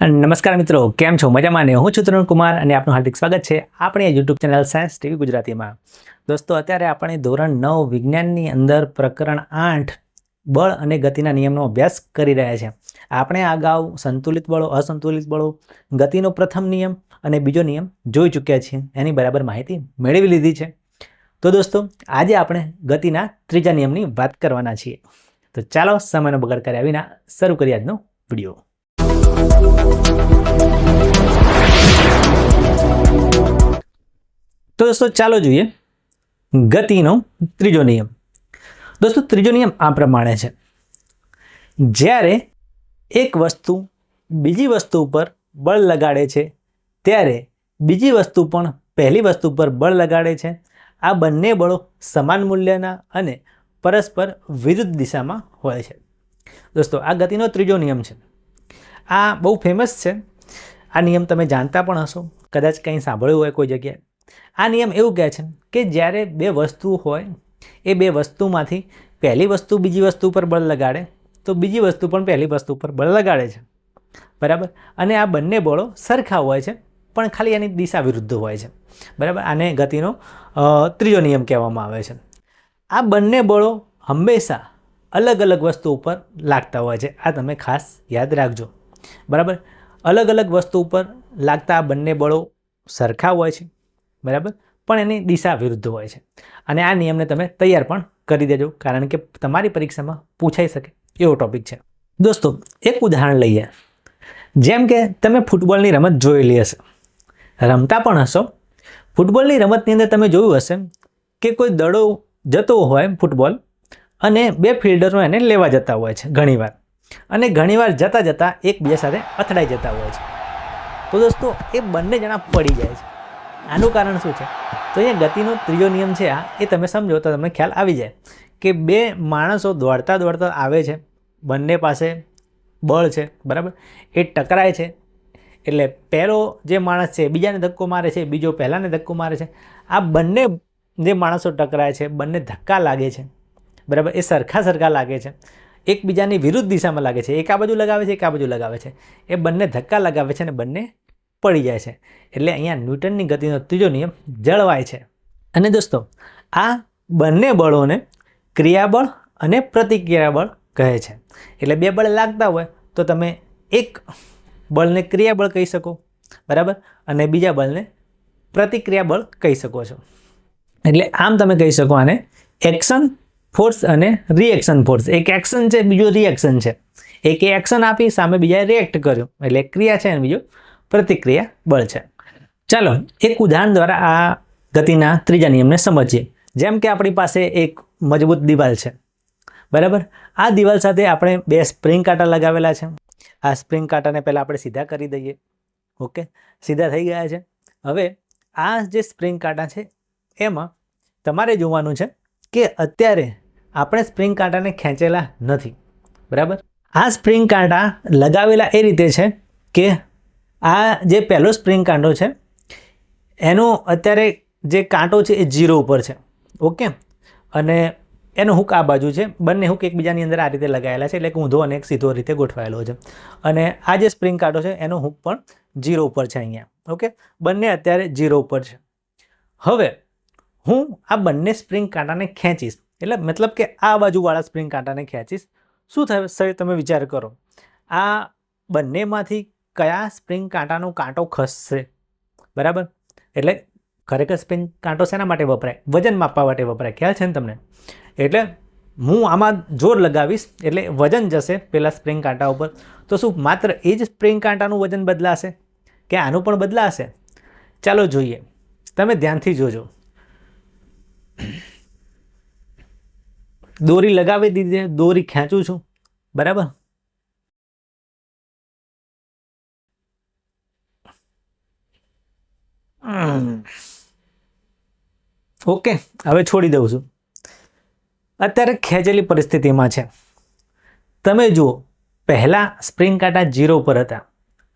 નમસ્કાર મિત્રો, કેમ છો? મજામાં ને? હું છું તરુણ કુમાર અને આપનું હાર્દિક સ્વાગત છે આપણી યુટ્યુબ ચેનલ સાયન્સ ટીવી ગુજરાતીમાં. દોસ્તો, અત્યારે આપણે ધોરણ નવ વિજ્ઞાનની અંદર પ્રકરણ આઠ, બળ અને ગતિના નિયમનો અભ્યાસ કરી રહ્યા છે. આપણે અગાઉ સંતુલિત બળો, અસંતુલિત બળો, ગતિનો પ્રથમ નિયમ અને બીજો નિયમ જોઈ ચૂક્યા છીએ. એની બરાબર માહિતી મેળવી લીધી છે. તો દોસ્તો, આજે આપણે ગતિના ત્રીજા નિયમની વાત કરવાના છીએ. તો ચાલો સમયનો બગાડ કર્યા વિના શરૂ કરીએ આજનો વીડિયો. તો દોસ્તો, ચાલો જોઈએ ગતિનો ત્રીજો નિયમ. દોસ્તો, ત્રીજો નિયમ આ પ્રમાણે છે. જ્યારે એક વસ્તુ બીજી વસ્તુ ઉપર બળ લગાડે છે, ત્યારે બીજી વસ્તુ પણ પહેલી વસ્તુ પર બળ લગાડે છે. આ બંને બળો સમાન મૂલ્યના અને પરસ્પર વિરુદ્ધ દિશામાં હોય છે. દોસ્તો, આ ગતિનો ત્રીજો નિયમ છે. આ બહુ ફેમસ છે. આ નિયમ તમે જાણતા પણ હશો. કદાચ કંઈ સાંભળ્યું હોય કોઈ જગ્યાએ. આ નિયમ એવું કહે છે કે જ્યારે બે વસ્તુ હોય, એ બે વસ્તુમાંથી પહેલી વસ્તુ બીજી વસ્તુ પર બળ લગાડે, તો બીજી વસ્તુ પણ પહેલી વસ્તુ પર બળ લગાડે છે. બરાબર? અને આ બંને બળો સરખા હોય છે, પણ ખાલી એની દિશા વિરુદ્ધ હોય છે. બરાબર? આને ગતિનો ત્રીજો નિયમ કહેવામાં આવે છે. આ બંને બળો હંમેશા અલગ અલગ વસ્તુ ઉપર લાગતા હોય છે. આ તમે ખાસ યાદ રાખજો. બરાબર? અલગ અલગ વસ્તુ ઉપર લાગતા બંને બળો સરખા હોય છે, બરાબર? પણ એની દિશા વિરુદ્ધ હોય છે. અને આ નિયમને તમે તૈયાર પણ કરી દેજો, કારણ કે તમારી પરીક્ષામાં પૂછાઈ શકે એવો ટોપિક છે. દોસ્તો, એક ઉદાહરણ લઈએ. જેમ કે તમે ફૂટબોલની રમત જોયેલી હશે. રમતા પણ હશો. ફૂટબોલની રમતની અંદર તમે જોયું હશે કે કોઈ દડો જતો હોય ફૂટબોલ અને બે ફિલ્ડરો એને લેવા જતા હોય છે ઘણીવાર. અને ઘણીવાર જતાં જતાં એકબીજા સાથે અથડાઈ જતા હોય છે. તો દોસ્તો, એ બંને જણા પડી જાય છે. આનું કારણ શું છે? તો અહીંયા ગતિનો ત્રીજો નિયમ છે આ, એ તમે સમજો તો તમને ખ્યાલ આવી જાય કે બે માણસો દોડતા દોડતા આવે છે, બંને પાસે બળ છે, બરાબર? એ ટકરાય છે. એટલે પહેલો જે માણસ છે બીજાને ધક્કો મારે છે, બીજો પહેલાંને ધક્કો મારે છે. આ બંને જે માણસો ટકરાય છે, બંને ધક્કા લાગે છે, બરાબર? એ સરખા સરખા લાગે છે. એકબીજાની વિરુદ્ધ દિશામાં લાગે છે. એક આ બાજુ લગાવે છે, એક આ બાજુ લગાવે છે. એ બંને ધક્કા લગાવે છે અને બંને પડી જાય છે. એટલે અહીંયા ન્યૂટનની ગતિનો ત્રીજો નિયમ જળવાય છે. અને દોસ્તો, આ બંને બળોને ક્રિયાબળ અને પ્રતિક્રિયાબળ કહે છે. એટલે બે બળ લાગતા હોય તો તમે એક બળને ક્રિયાબળ કહી શકો, બરાબર? અને બીજા બળને પ્રતિક્રિયાબળ કહી શકો છો. એટલે આમ તમે કહી શકો આને એક્શન ફોર્સ અને રિએક્શન ફોર્સ. એક એક્શન છે, બીજો રિએક્શન છે. એક એક્શન આપી, સામે બીજાએ રિએક્ટ કર્યું. એટલે એક ક્રિયા છે અને બીજો પ્રતિક્રિયા બળ છે. ચાલો, એક ઉદાહરણ દ્વારા આ ગતિના ત્રીજા નિયમને સમજીએ. જેમ કે આપણી પાસે એક મજબૂત દિવાલ છે. બરાબર? આ દિવાલ સાથે આપણે બે સ્પ્રિંગ કાંટા લગાવેલા છે. આ સ્પ્રિંગ કાંટાને પહેલાં આપણે સીધા કરી દઈએ. ઓકે? સીધા થઈ ગયા છે. હવે આ જે સ્પ્રિંગ કાંટા છે, એમાં તમારે જોવાનું છે કે અત્યારે આપણે સ્પ્રિંગ કાંટાને ખેંચેલા નથી. બરાબર? આ સ્પ્રિંગ કાંટા લગાવેલા એ રીતે છે કે આ જે પહેલો સ્પ્રિંગ કાંટો છે, એનો અત્યારે જે કાંટો છે એ જીરો ઉપર છે. ઓકે? અને એનો હુક આ બાજુ છે. બંને હુક એકબીજાની અંદર આ રીતે લગાવેલા છે, એટલે ઊંધો અને એક સીધો રીતે ગોઠવાયેલો છે. અને આ જે સ્પ્રિંગ કાંટો છે, એનો હુક પણ જીરો ઉપર છે અહીંયા. ઓકે? બંને અત્યારે જીરો ઉપર છે. હવે, હું આ બંને સ્પ્રિંગ કાંટાને ખેંચીશ. એટલે મતલબ કે આ બાજુવાળા સ્પ્રિંગ કાંટાને ખેંચીશ. શું થશે તમે વિચાર કરો. આ બંનેમાંથી કયા સ્પ્રિંગ કાંટાનો કાંટો ખસશે? બરાબર? એટલે ખરેખર સ્પ્રિંગ કાંટો શેના માટે વપરાય? વજન માપવા માટે વપરાય. ખ્યાલ છે ને તમને? એટલે હું આમાં જોર લગાવીશ. એટલે વજન જશે પેલા સ્પ્રિંગ કાંટા ઉપર. તો શું, માત્ર એ જ સ્પ્રિંગ કાંટાનું વજન બદલાશે? કે આનું પણ બદલાશે? ચાલો જોઈએ. તમે ધ્યાનથી જોજો. દોરી લગાવી દીધી છે દોરી ખેંચું છું. બરાબર? ઓકે હવે છોડી દઉં છું. અત્યારે ખેંચેલી પરિસ્થિતિમાં છે. તમે જુઓ પહેલાં સ્પ્રિંગ કાંટા જીરો ઉપર હતા.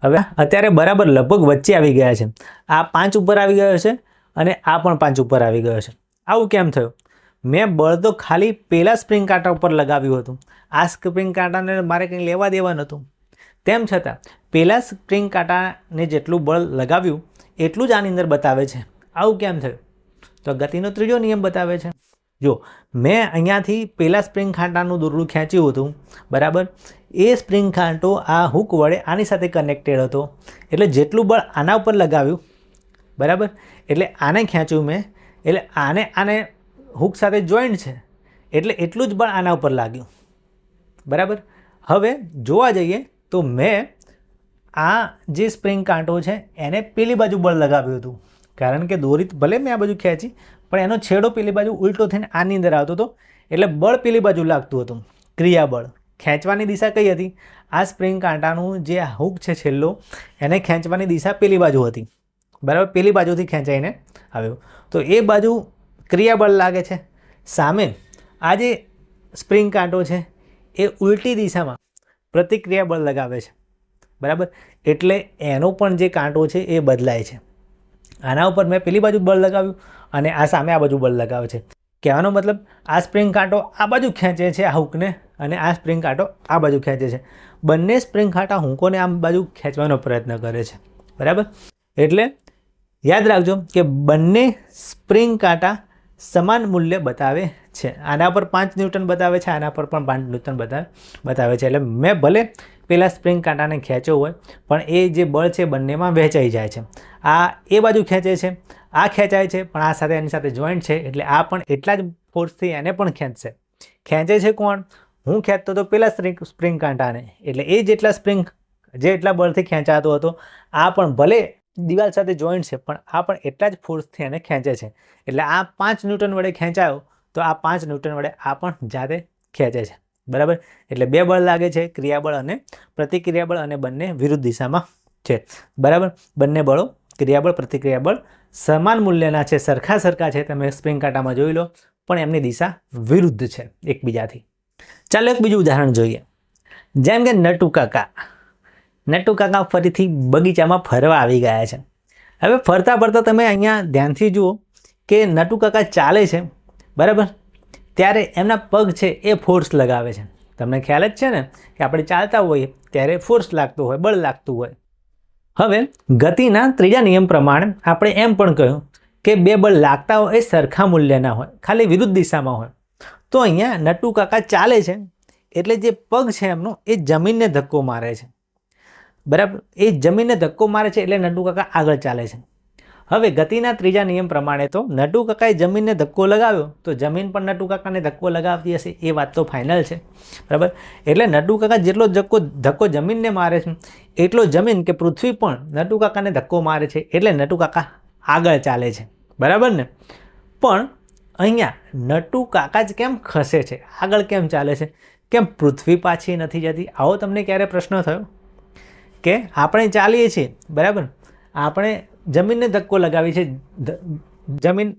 હવે અત્યારે બરાબર લગભગ વચ્ચે આવી ગયા છે. આ પાંચ ઉપર આવી ગયો છે અને આ પણ પાંચ ઉપર આવી ગયો છે. આવું કેમ થયું? મેં બળ તો ખાલી પહેલાં સ્પ્રિંગ કાંટા ઉપર લગાવ્યું હતું. આ સ્પ્રિંગ કાંટાને મારે કંઈ લેવા દેવા નહોતું. તેમ છતાં, પહેલાં સ્પ્રિંગ કાંટાને જેટલું બળ લગાવ્યું, એટલું જ આની અંદર બતાવે છે. આવું કેમ થયું? તો ગતિનો ત્રીજો નિયમ બતાવે છે. જો, મેં અહીંયાથી પહેલાં સ્પ્રિંગ કાંટાનું દોરડું ખેંચ્યું હતું, બરાબર? એ સ્પ્રિંગ કાંટો આ હુક વડે આની સાથે કનેક્ટેડ હતો. એટલે જેટલું બળ આના ઉપર લગાવ્યું, બરાબર? એટલે આને ખેંચ્યું મેં. એટલે આને આને હુક સાથે જોઈન્ટ છે. એટલે એટલું જ બળ આના ઉપર લાગ્યું. બરાબર? હવે જોવા જઈએ તો મેં આ જે સ્પ્રિંગ કાંટો છે, એને પેલી બાજુ બળ લગાવ્યું હતું. કારણ કે દોરી ભલે મેં આ બાજુ ખેંચી, પણ એનો છેડો પેલી બાજુ ઉલટો થઈને આની અંદર આવતો હતો. એટલે બળ પેલી બાજુ લાગતું હતું. ક્રિયાબળ. ખેંચવાની દિશા કઈ હતી? આ સ્પ્રિંગ કાંટાનું જે હુક છે છેલ્લો, એને ખેંચવાની દિશા પેલી બાજુ હતી. બરાબર? પેલી બાજુથી ખેંચાઈને આવ્યો. તો એ બાજુ ક્રિયાબળ લાગે છે. સામે આ જે સ્પ્રિંગ કાંટો છે, એ ઉલટી દિશામાં પ્રતિક્રિયાબળ લગાવે છે. બરાબર? એટલે એનો પણ જે કાંટો છે, એ બદલાય છે. આના ઉપર મેં પેલી બાજુ બળ લગાવ્યું અને આ સામે આ બાજુ બળ લગાવે છે. કહેવાનો મતલબ, આ સ્પ્રિંગ કાંટો આ બાજુ ખેંચે છે આ હુકને અને આ સ્પ્રિંગ કાંટો આ બાજુ ખેંચે છે. બંને સ્પ્રિંગ કાંટા હુંકોને આમ બાજુ ખેંચવાનો પ્રયત્ન કરે છે. બરાબર? એટલે યાદ રાખજો કે બંને સ્પ્રિંગ કાંટા સમાન મૂલ્ય બતાવે છે. આના પર પાંચ ન્યૂટન બતાવે છે, આના પર પણ પાંચ ન્યૂટન બતાવે બતાવે છે. એટલે મેં ભલે પેલા સ્પ્રિંગ કાંટાને ખેંચ્યો હોય, પણ એ જે બળ છે બંનેમાં વહેંચાઈ જાય છે. આ એ બાજુ ખેંચે છે, આ ખેંચાય છે, પણ આ સાથે એની સાથે જોઈન્ટ છે, એટલે આ પણ એટલા જ ફોર્સથી એને પણ ખેંચશે. ખેંચે છે કોણ? હું ખેંચતો હતો પેલા સ્પ્રિંગ સ્પ્રિંગ કાંટાને. એટલે એ જેટલા સ્પ્રિંગ, જે એટલા બળથી ખેંચાતો હતો, આ પણ ભલે દિવાલ સાથે જોઈન્ટ છે, પણ આ પણ એટલા જ ફોર્સથી એને ખેંચે છે. એટલે આ પાંચ ન્યૂટન વડે ખેંચાયો, તો આ પાંચ ન્યૂટન વડે આ પણ જાતે ખેંચે છે. બરાબર? એટલે બે બળ લાગે છે, ક્રિયાબળ અને પ્રતિક્રિયાબળ અને બંને વિરુદ્ધ દિશામાં છે. બરાબર? બંને બળો, ક્રિયાબળ, પ્રતિક્રિયાબળ સમાન મૂલ્યના છે, સરખા સરખા છે. તમે સ્પ્રિંગ કાંટામાં જોઈ લો, પણ એમની દિશા વિરુદ્ધ છે એકબીજાથી. ચાલો એક બીજું ઉદાહરણ જોઈએ. જેમ કે નટુ કાકા નટુ કાકા ફરીથી બગીચામાં ફરવા આવી ગયા છે. હવે ફરતા ફરતા તમે અહીંયા ધ્યાનથી જુઓ કે નટુ કાકા ચાલે છે, બરાબર? ત્યારે એમના પગ છે એ ફોર્સ લગાવે છે. તમને ખ્યાલ જ છે ને કે આપણે ચાલતા હોઈએ ત્યારે ફોર્સ લાગતું હોય, બળ લાગતું હોય. હવે ગતિના ત્રીજા નિયમ પ્રમાણે આપણે એમ પણ કહ્યું કે બે બળ લાગતા હોય એ સરખા મૂલ્યના હોય, ખાલી વિરુદ્ધ દિશામાં હોય. તો અહીંયા નટુ કાકા ચાલે છે, એટલે જે પગ છે એમનો એ જમીનને ધક્કો મારે છે. બરાબર? એ જમીનને ધક્કો મારે છે એટલે નટુ કાકા આગળ ચાલે છે. હવે ગતિના ત્રીજા નિયમ પ્રમાણે તો નટુ કાકાએ જમીનને ધક્કો લગાવ્યો તો જમીન પણ નટુ કાકાને ધક્કો લગાવતી હશે, એ વાત તો ફાઇનલ છે. બરાબર? એટલે નટુ કાકા જેટલો ધક્કો ધક્કો જમીનને મારે છે, એટલો જમીન કે પૃથ્વી પણ નટુ કાકાને ધક્કો મારે છે એટલે નટુ કાકા આગળ ચાલે છે. બરાબર ને? પણ અહીંયા નટુ કાકા જ કેમ ખસે છે? આગળ કેમ ચાલે છે? કેમ પૃથ્વી પાછી નથી જતી? આવો તમને ક્યારે પ્રશ્ન થયો? કે આપણે ચાલીએ છીએ, બરાબર? આપણે જમીનને ધક્કો લગાવી છે જમીન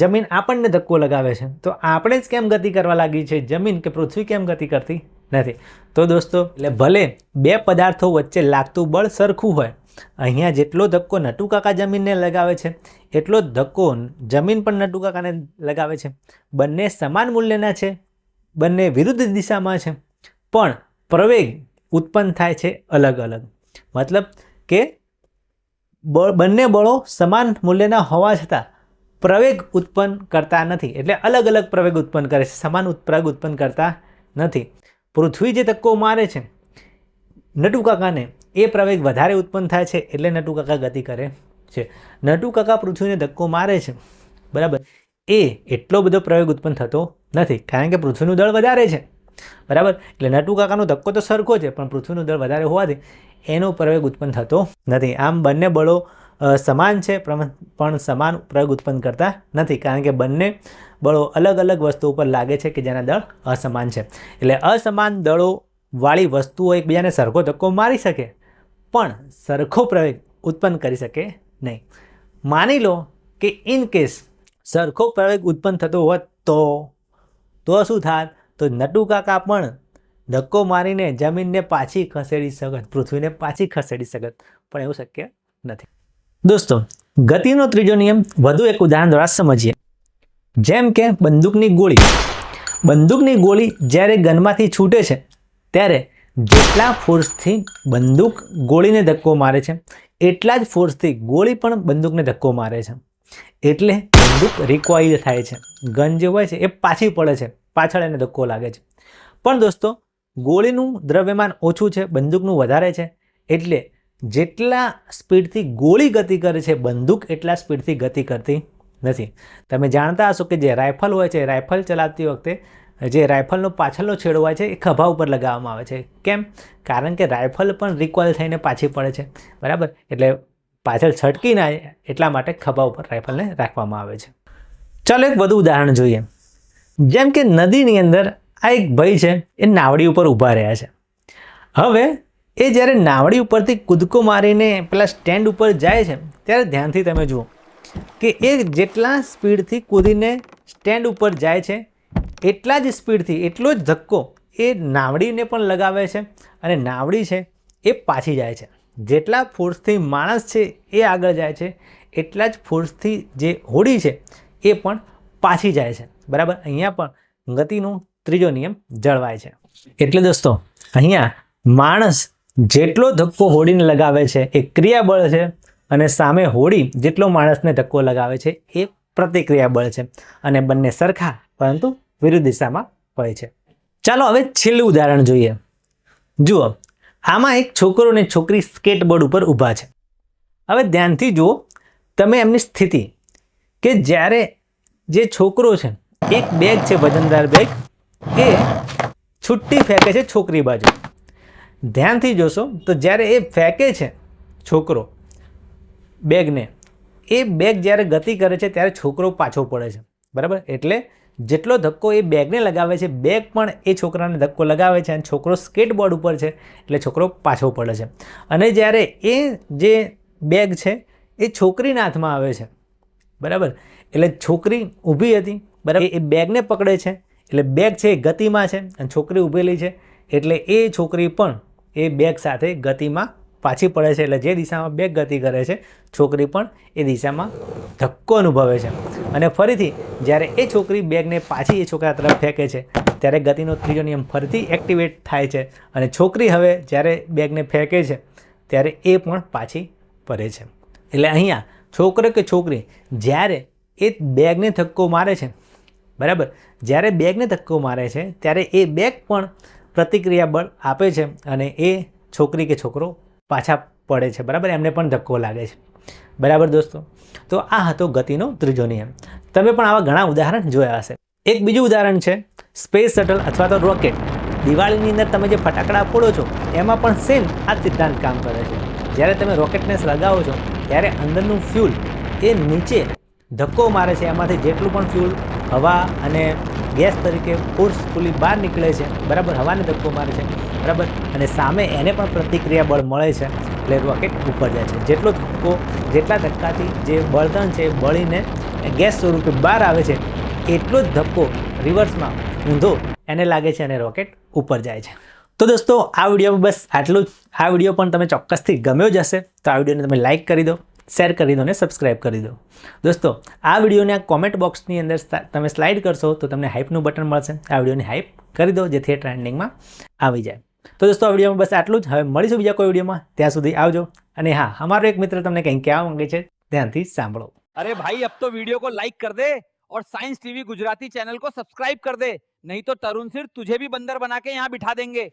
જમીન આપણને ધક્કો લગાવે છે. તો આપણે જ કેમ ગતિ કરવા લાગી છે? જમીન કે પૃથ્વી કેમ ગતિ કરતી નથી? તો દોસ્તો, એટલે ભલે બે પદાર્થો વચ્ચે લાગતું બળ સરખું હોય, અહીંયા જેટલો ધક્કો નટુકાકા જમીનને લગાવે છે, એટલો ધક્કો જમીન પણ નટુકાકાને લગાવે છે. બંને સમાન મૂલ્યના છે, બંને વિરુદ્ધ દિશામાં છે, પણ પ્રવેગ ઉત્પન્ન થાય છે અલગ અલગ. મતલબ કે બંને બળો સમાન મૂલ્યના હોવા છતાં પ્રવેગ ઉત્પન્ન કરતા નથી. એટલે અલગ અલગ પ્રવેગ ઉત્પન્ન કરે છે. સમાન પ્રવેગ ઉત્પન્ન કરતા નથી. પૃથ્વી જે ધક્કો મારે છે, નટુકાકાને એ પ્રવેગ વધારે ઉત્પન્ન થાય છે એટલે નટુ કાકા ગતિ કરે છે. નટુકાકા પૃથ્વીને ધક્કો મારે છે. બરાબર? એ એટલો બધો પ્રવેગ ઉત્પન્ન થતો નથી. કારણ કે પૃથ્વીનું દળ વધારે છે. બરાબર? એટલે નટુ કાકાનો ધક્કો તો સરખો છે, પણ પૃથ્વીનું દળ વધારે હોવાથી એનો પ્રયોગ ઉત્પન્ન થતો નથી. આમ બંને બળો સમાન છે પણ સમાન પ્રયોગ ઉત્પન્ન કરતા નથી, કારણ કે બંને બળો અલગ અલગ વસ્તુ ઉપર લાગે છે કે જેના દળ અસમાન છે. એટલે અસમાન દળો વાળી વસ્તુઓ એકબીજાને સરખો ધક્કો મારી શકે, પણ સરખો પ્રયોગ ઉત્પન્ન કરી શકે નહીં. માની લો કે ઇન કેસ સરખો પ્રયોગ ઉત્પન્ન થતો હોત તો તો શું થાત? તો નટુ કાકા પણ ધક્કો મારીને જમીનને પાછી ખસેડી શકત, પૃથ્વીને પાછી ખસેડી શકત, પણ એવું શક્ય નથી. દોસ્તો, ગતિનો ત્રીજો નિયમ વધુ એક ઉદાહરણ દ્વારા સમજીએ. જેમ કે બંદૂકની ગોળી. બંદૂકની ગોળી જ્યારે ગનમાંથી છૂટે છે, ત્યારે જેટલા ફોર્સથી બંદૂક ગોળીને ધક્કો મારે છે, એટલા જ ફોર્સથી ગોળી પણ બંદૂકને ધક્કો મારે છે. એટલે બંદૂક રિકોઇલ થાય છે. ગન જે હોય છે એ પાછી પડે છે. પાછળ એને ધક્કો લાગે છે. પણ દોસ્તો, ગોળીનું દ્રવ્યમાન ઓછું છે, બંદૂકનું વધારે છે, એટલે જેટલા સ્પીડથી ગોળી ગતિ કરે છે, બંદૂક એટલા સ્પીડથી ગતિ કરતી નથી. તમે જાણતા હશો કે જે રાઇફલ હોય છે રાઇફલ ચલાવતી વખતે જે રાઇફલનો પાછળનો છેડો હોય છે, એ ખભા ઉપર લગાવવામાં આવે છે. કેમ? કારણ કે રાઇફલ પણ રિકોઇલ થઈને પાછી પડે છે. બરાબર? એટલે પાછળ છટકી ના એટલા માટે ખભા ઉપર રાઇફલને રાખવામાં આવે છે. ચાલો એક વધુ ઉદાહરણ જોઈએ. જેમ કે નદીની અંદર આ એક ભાઈ છે, એ નાવડી ઉપર ઊભા રહ્યા છે. હવે, એ જ્યારે નાવડી ઉપરથી કૂદકો મારીને પેલા સ્ટેન્ડ ઉપર જાય છે, ત્યારે ધ્યાનથી તમે જુઓ કે એ જેટલા સ્પીડથી કૂદીને સ્ટેન્ડ ઉપર જાય છે, એટલા જ સ્પીડથી, એટલો જ ધક્કો એ નાવડીને પણ લગાવે છે અને નાવડી છે, એ પાછી જાય છે. જેટલા ફોર્સથી માણસ છે, એ આગળ જાય છે, એટલા જ ફોર્સથી જે હોડી છે, એ પણ પાછી જાય છે. બરાબર? અહીંયા પણ ગતિનો ત્રીજો નિયમ જળવાય છે. એટલે દોસ્તો, અહીંયા માણસ જેટલો ધક્કો હોડીને લગાવે છે, એ ક્રિયાબળ છે, અને સામે હોડી જેટલો માણસને ધક્કો લગાવે છે, એ પ્રતિક્રિયાબળ છે, અને બંને સરખા, પરંતુ વિરુદ્ધ દિશામાં હોય છે. ચાલો હવે છેલ્લું ઉદાહરણ જોઈએ. જુઓ, આમાં એક છોકરો અને છોકરી સ્કેટબોર્ડ ઉપર ઊભા છે. હવે ધ્યાનથી જુઓ, તમે એમની સ્થિતિ કે જ્યારે જે છોકરો છે એક બેગ છે, વજનદાર બેગ એ છુટ્ટી ફેંકે છે છોકરી બાજુ. ધ્યાનથી જોશો, તો જ્યારે એ ફેંકે છે છોકરો બેગને એ બેગ જ્યારે ગતિ કરે છે, ત્યારે છોકરો પાછો પડે છે. બરાબર? એટલે જેટલો ધક્કો એ બેગને લગાવે છે બેગ પણ એ છોકરાને ધક્કો લગાવે છે અને છોકરો સ્કેટબોર્ડ ઉપર છે, એટલે છોકરો પાછો પડે છે. અને જ્યારે એ જે બેગ છે, એ છોકરીના હાથમાં આવે છે. બરાબર? એટલે છોકરી ઊભી હતી બરાબર? એ બેગને પકડે છે. એટલે બેગ છે એ ગતિમાં છે અને છોકરી ઊભેલી છે. એટલે એ છોકરી પણ એ બેગ સાથે ગતિમાં પાછી પડે છે. એટલે જે દિશામાં બેગ ગતિ કરે છે, છોકરી પણ એ દિશામાં ધક્કો અનુભવે છે. અને ફરીથી, જ્યારે એ છોકરી બેગને પાછી એ છોકરા તરફ ફેંકે છે, ત્યારે ગતિનો ત્રીજો નિયમ ફરીથી એક્ટિવેટ થાય છે. અને છોકરી હવે જ્યારે બેગને ફેંકે છે, ત્યારે એ પણ પાછી પડે છે. એટલે અહીંયા છોકરો કે છોકરી જ્યારે એ બેગને ધક્કો મારે છે બરાબર? જ્યારે બેગને ધક્કો મારે છે, ત્યારે એ બેગ પણ પ્રતિક્રિયા બળ આપે છે અને એ છોકરી કે છોકરો પાછા પડે છે, બરાબર? એમને પણ ધક્કો લાગે છે. બરાબર દોસ્તો? તો આ હતો ગતિનો ત્રીજો નિયમ. તમે પણ આવા ઘણા ઉદાહરણ જોયા હશે. એક બીજું ઉદાહરણ છે, સ્પેસ શટલ અથવા તો રોકેટ. દિવાળીની અંદર તમે જે ફટાકડા ફોડો છો, એમાં પણ સેમ આ સિદ્ધાંત કામ કરે છે. જ્યારે તમે રોકેટને સળગાવો છો, ત્યારે અંદરનું ફ્યુલ એ નીચે ધક્કો મારે છે, એમાંથી જેટલું પણ ફ્યુલ હવા અને ગેસ તરીકે ફોર્સફુલી બહાર નીકળે છે. બરાબર હવાને ધક્કો મારે છે. બરાબર? અને સામે એને પણ પ્રતિક્રિયા બળ મળે છે. એટલે રોકેટ ઉપર જાય છે. જેટલો ધક્કો, જેટલા ધક્કાથી જે બળતણ છે એ બળીને ગેસ સ્વરૂપે બહાર આવે છે, એટલો જ ધક્કો રિવર્સમાં ઊંધો એને લાગે છે અને રોકેટ ઉપર જાય છે. તો દોસ્તો, આ વિડીયોમાં બસ આટલું જ. આ વીડિયો પણ તમે ચોક્કસથી ગમ્યો જ હશે. તો આ વિડીયોને તમે લાઇક કરી દો. શેર કરી દો અને સબસ્ક્રાઇબ કરી દો દોસ્તો આ વિડીયોને આ કોમેન્ટ બોક્સની અંદર સ્લા- તમે સ્લાઇડ કરશો તો તમને હાઇપનું બટન મળશે આ વિડીયોની હાઇપ કરી દો જેથી ટ્રેન્ડિંગમાં આવી જાય તો દોસ્તો આ વિડીયોમાં બસ આટલું જ હવે મળીશું બીજા કોઈ વિડીયોમાં ત્યાં સુધી આવજો અને હા અમારો એક મિત્ર તમને કંઈક કહેવા માંગે છે ધ્યાનથી સાંભળો अरे भाई अब तो वीडियो को लाइक कर दे और साइंस टीवी गुजराती चैनल को सब्सक्राइब कर दे नहीं तो तरुण सिर तुझे भी बंदर बना के यहाँ बिठा देंगे